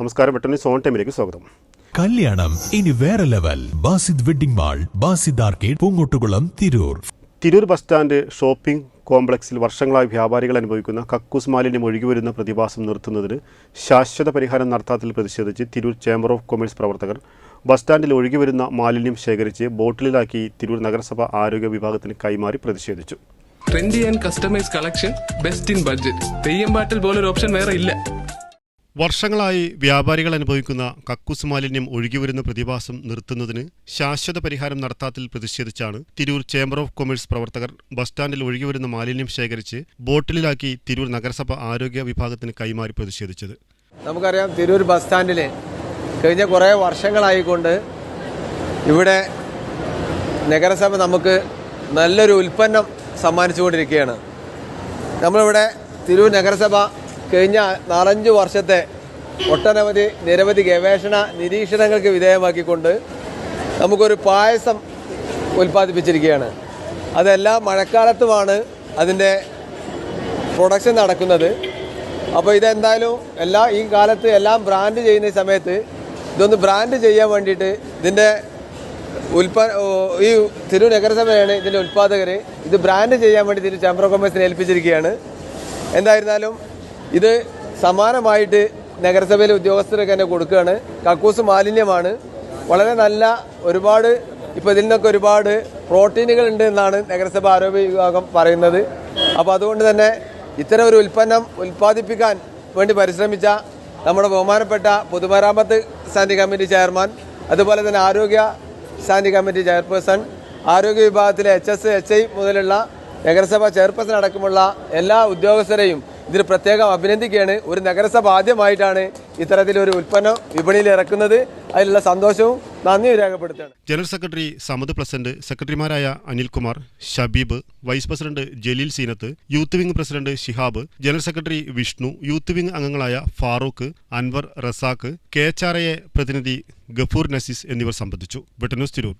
നമസ്കാരം വെട്ടണി സോൺ ടൈമിലേക്ക് സ്വാഗതം. കല്യാണം ഇനി വേറെ level. Basid wedding mall Basid arcade Poongottukulam Tirur. Tirur bus stand shopping കോംപ്ലക്സിൽ വർഷങ്ങളായി വ്യാപാരികൾ അനുഭവിക്കുന്ന കക്കൂസ് മാലിന്യം ഒഴുകിവരുന്ന പ്രതിഭാസം നിർത്തുന്നതിന് ശാശ്വത പരിഹാരം നടത്താത്തിൽ പ്രതിഷേധിച്ച് തിരൂർ ചേംബർ ഓഫ് കൊമേഴ്സ് പ്രവർത്തകർ ബസ് സ്റ്റാൻഡിൽ ഒഴുകിവരുന്ന മാലിന്യം ശേഖരിച്ച് ബോട്ടിലിലാക്കി തിരൂർ നഗരസഭ ആരോഗ്യ വിഭാഗത്തിന് കൈമാറി പ്രതിഷേധിച്ചു. Trendy and customise collection best in budget Theyyam പാട്ടിൽ പോലൊരു ഓപ്ഷൻ വേറെ ഇല്ല. വർഷങ്ങളായി വ്യാപാരികൾ അനുഭവിക്കുന്ന കക്കൂസ് മാലിന്യം ഒഴുകിവരുന്ന പ്രതിഭാസം നിർത്തുന്നതിന് ശാശ്വത പരിഹാരം നടത്താത്തതിൽ പ്രതിഷേധിച്ചാണ് തിരൂർ ചേംബർ ഓഫ് കൊമേഴ്സ് പ്രവർത്തകർ ബസ് സ്റ്റാൻഡിൽ ഒഴുകിവരുന്ന മാലിന്യം ശേഖരിച്ച് ബോട്ടിലിലാക്കി തിരൂർ നഗരസഭ ആരോഗ്യ വിഭാഗത്തിന് കൈമാറി പ്രതിഷേധിച്ചത്. നമുക്കറിയാം തിരൂർ ബസ് സ്റ്റാൻഡിൽ കഴിഞ്ഞ കുറേ വർഷങ്ങളായിക്കൊണ്ട് ഇവിടെ നഗരസഭ നമുക്ക് നല്ലൊരു ഉൽപ്പന്നം സമ്മാനിച്ചുകൊണ്ടിരിക്കുകയാണ്. നമ്മളിവിടെ തിരൂർ നഗരസഭ കഴിഞ്ഞ നാലഞ്ച് വർഷത്തെ ഒട്ടനവധി നിരവധി ഗവേഷണ നിരീക്ഷണങ്ങൾക്ക് വിധേയമാക്കിക്കൊണ്ട് നമുക്കൊരു പായസം ഉൽപ്പാദിപ്പിച്ചിരിക്കുകയാണ്. അതെല്ലാ മഴക്കാലത്തുമാണ് അതിന്റെ പ്രൊഡക്ഷൻ നടക്കുന്നത്. അപ്പോൾ ഇതെന്തായാലും എല്ലാ ഈ കാലത്ത് എല്ലാം ബ്രാൻഡ് ചെയ്യുന്ന സമയത്ത് ഇതൊന്ന് ബ്രാൻഡ് ചെയ്യാൻ വേണ്ടിയിട്ട് ഇതിന്റെ ഉൽപ്പ ഈ തിരു നഗരസഭയാണ് ഇതിന്റെ ഉൽപ്പാദകർ ഇത് ബ്രാൻഡ് ചെയ്യാൻ വേണ്ടി തിരു ചാമ്പർ കോമേഴ്സിനെ ഏൽപ്പിച്ചിരിക്കുകയാണ്. എന്തായിരുന്നാലും ഇത് സമാനമായിട്ട് നഗരസഭയിലെ ഉദ്യോഗസ്ഥരൊക്കെ തന്നെ കൊടുക്കുകയാണ്. കക്കൂസ് മാലിന്യമാണ്. വളരെ നല്ല ഒരുപാട് ഇപ്പോൾ ഇതിൽ നിന്നൊക്കെ ഒരുപാട് പ്രോട്ടീനുകൾ ഉണ്ട് എന്നാണ് നഗരസഭ ആരോഗ്യ വിഭാഗം പറയുന്നത്. അപ്പോൾ അതുകൊണ്ട് തന്നെ ഇത്തരം ഒരു ഉൽപ്പന്നം ഉൽപ്പാദിപ്പിക്കാൻ വേണ്ടി പരിശ്രമിച്ച നമ്മുടെ ബഹുമാനപ്പെട്ട പൊതുമരാമത്ത് സ്റ്റാൻഡിംഗ് കമ്മിറ്റി ചെയർമാൻ അതുപോലെ തന്നെ ആരോഗ്യ സ്റ്റാൻഡിംഗ് കമ്മിറ്റി ചെയർപേഴ്സൺ ആരോഗ്യ വിഭാഗത്തിലെ എച്ച് എസ് എച്ച് ഐ മുതലുള്ള നഗരസഭ ചെയർപേഴ്സൺ അടക്കമുള്ള എല്ലാ ഉദ്യോഗസ്ഥരെയും ഇതിൽ പ്രത്യേകം അഭിനന്ദിക്കുകയാണ്. ഒരു നഗരസഭ ആദ്യമായിട്ടാണ് ഇത്തരത്തിലൊരു ഉൽപ്പന്നം വിപണിയിൽ ഇറക്കുന്നത്. അതിലുള്ള സന്തോഷവും നന്ദിയും രേഖപ്പെടുത്തുകയാണ്. ജനറൽ സെക്രട്ടറി സമദ് പ്ലസന്റ് സെക്രട്ടറിമാരായ Anilkumar Shabeeb vice president Jaleel Seenath youth wing president Shihab general secretary Vishnu youth wing അംഗങ്ങളായ Farooq Anwar Razak K H R A പ്രതിനിധി ഗഫൂർ നസീസ് എന്നിവർ സംബന്ധിച്ചു. വെട്ടന്യൂസ് തിരൂർ.